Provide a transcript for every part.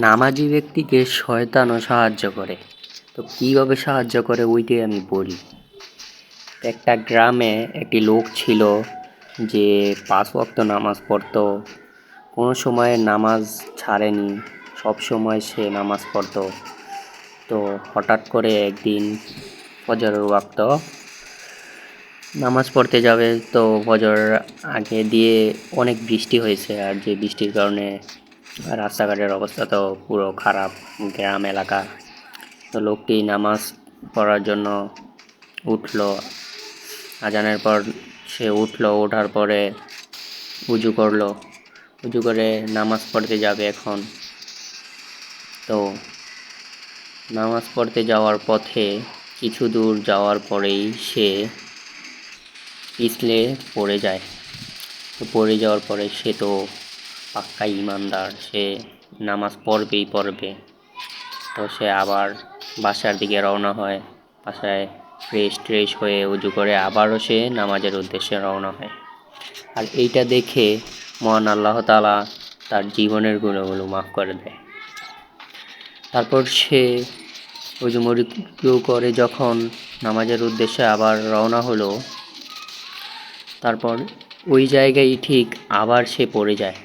নামাজি ব্যক্তিকে শয়তানও সাহায্য করে। তো কীভাবে সাহায্য করে ওইটাই আমি বলি। একটা গ্রামে একটি লোক ছিল যে পাঁচ ওয়াক্ত নামাজ পড়তো, কোনো সময় নামাজ ছাড়েনি, সব সময় সে নামাজ পড়তো। তো হঠাৎ করে একদিন ফজরের ওয়াক্ত নামাজ পড়তে যাবে, তো ফজর আগে দিয়ে অনেক বৃষ্টি হয়েছে, আর যে বৃষ্টির কারণে রাস্তাঘাটের অবস্থা তো পুরো খারাপ, গ্রাম, এলাকা। তো লোকটি নামাজ পড়ার জন্য উঠল। আজানের পর সে উঠল, ওঠার পরে উজু করল। উজু করে নামাজ পড়তে যাবে এখন। তো নামাজ পড়তে যাওয়ার পথে কিছু দূর যাওয়ার পরেই সে পিছলে পড়ে যায়। তো পড়ে যাওয়ার পরে সে তো পাক্কা ইমানদার, সে নামাজ পড়বেই পড়বে। তো সে আবার বাসার দিকে রওনা হয়, বাসায় ফ্রেশ ট্রেশ হয়ে উজু করে আবারও সে নামাজের উদ্দেশ্যে রওনা হয়। আর এইটা দেখে মহান আল্লাহ তালা তার জীবনের গুণগুলো মাফ করে দেয়। তারপর সে উজু মরিকু করে যখন নামাজের উদ্দেশ্যে আবার রওনা হলো, তারপর ওই জায়গায় ঠিক আবার সে পড়ে যায়।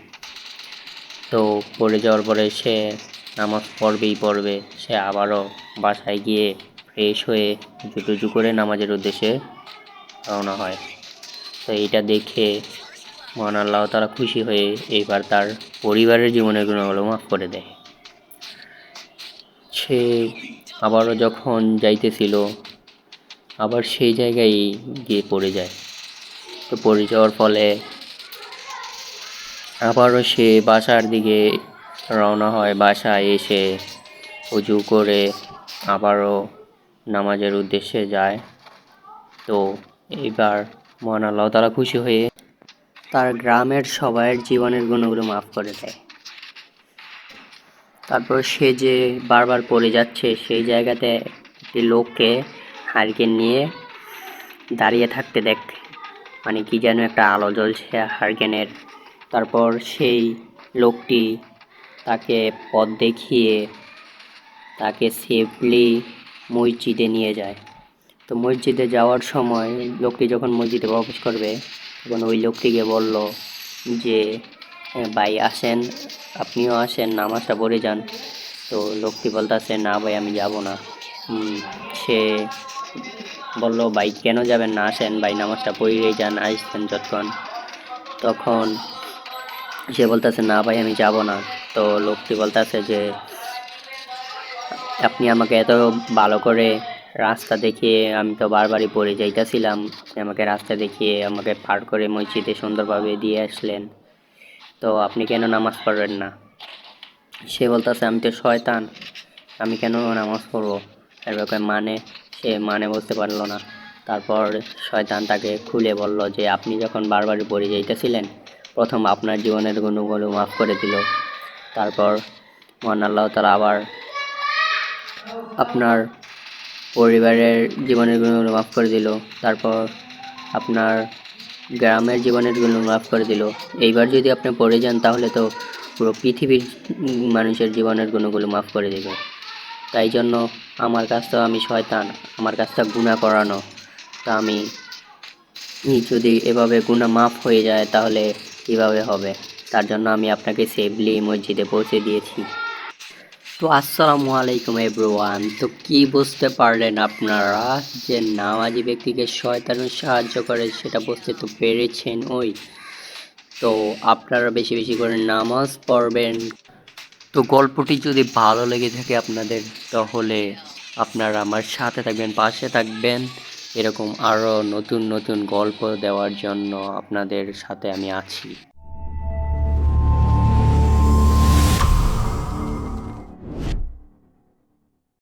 তো পড়ে যাওয়ার পরে সে নামাজ পড়বেই পড়বে। সে আবারও বাসায় গিয়ে ফ্রেশ হয়ে টুচু করে নামাজের উদ্দেশ্যে রওনা হয়। তো এইটা দেখে মহান আল্লাহ তারা খুশি হয়ে এইবার তার পরিবারের জীবনের গুণগুলো মাফ করে দেয়। সে আবারও যখন যাইতেছিল, আবার সেই জায়গায় গিয়ে পড়ে যায়। তো পড়ে যাওয়ার ফলে আবারও সে বাসার দিকে রওনা হয়। বাসায় এসে উজু করে আবারও নামাজের উদ্দেশ্যে যায়। তো এইবার মহান আল্লাহ তালা খুশি হয়ে তার গ্রামের সবাইয়ের জীবনের গুণগুলো মাফ করে দেয়। তারপর সে যে বারবার পড়ে যাচ্ছে, সেই জায়গাতে একটি লোককে হারিকেন নিয়ে দাঁড়িয়ে থাকতে দেখ মানে কি যেন একটা আলো জ্বলছে হারিকেনের তারপর সেই লোকটি তাকে পথ দেখিয়ে তাকে সেফলি মসজিদে নিয়ে যায়। তো মসজিদে যাওয়ার সময় লোকটি যখন মসজিদে প্রবেশ করবে, তখন ওই লোকটিকে বলল যে ভাই আসেন, আপনিও আসেন, নামাজটা পড়ে যান। তো লোকটি বলতেছে, না ভাই, আমি যাব না। সে বলল, ভাই, কেন যাবেন না? আসেন, ভাই, নামাজটা পড়িয়েই যান আসছেন যতক্ষণ। তখন সে বলতেছে, না ভাই, আমি যাব না। তো লোকটি বলতেছে যে, আপনি আমাকে এত ভালো করে রাস্তা দেখিয়ে আমি তো বারবারই পড়ে যাইতেছিলাম। আমাকে রাস্তা দেখিয়ে আমাকে পার করে মসজিদে সুন্দরভাবে দিয়ে আসলেন। তো আপনি কেন নামাজ পড়বেন না? সে বলতেছে, আমি তো শয়তান। আমি কেন নামাজ পড়ব? এর মানে সে মানে বুঝতে পারল না। তারপর শয়তান তাকে খুলে বলল যে, আপনি যখন বারবার পড়ে যাইতেছিলেন প্রথম আপনার জীবনের গুণগুলো মাফ করে দিল। তারপর মহান আল্লাহ তালা আবার আপনার পরিবারের জীবনের গুণগুলো মাফ করে দিল। তারপর আপনার গ্রামের জীবনের গুণ মাফ করে দিল। এইবার যদি আপনি পড়ে যান, তাহলে তো পুরো পৃথিবীর মানুষের জীবনের গুণগুলো মাফ করে দেবে। তাই জন্য আমার কাজটা আমি শয়তান, আমার কাজটা গুণা করানো। তা আমি যদি এভাবে গুণা মাফ হয়ে যায়, তাহলে কীভাবে হবে? তার জন্য আমি আপনাকে সেফলি মসজিদে পৌঁছে দিয়েছি। তো আসসালামু আলাইকুম এভরিওয়ান তো কি বুঝতে পারলেন আপনারা যে নামাজি ব্যক্তিকে শয়তানের সাহায্য করে সেটা বুঝতে তো পেরেছেন ওই। তো আপনারা বেশি বেশি করে নামাজ পড়বেন। তো গল্পটি যদি ভালো লেগে থাকে আপনাদের, তাহলে আপনারা আমার সাথে থাকবেন, পাশে থাকবেন। এরকম আরও নতুন নতুন গল্প দেওয়ার জন্য আপনাদের সাথে আমি আছি।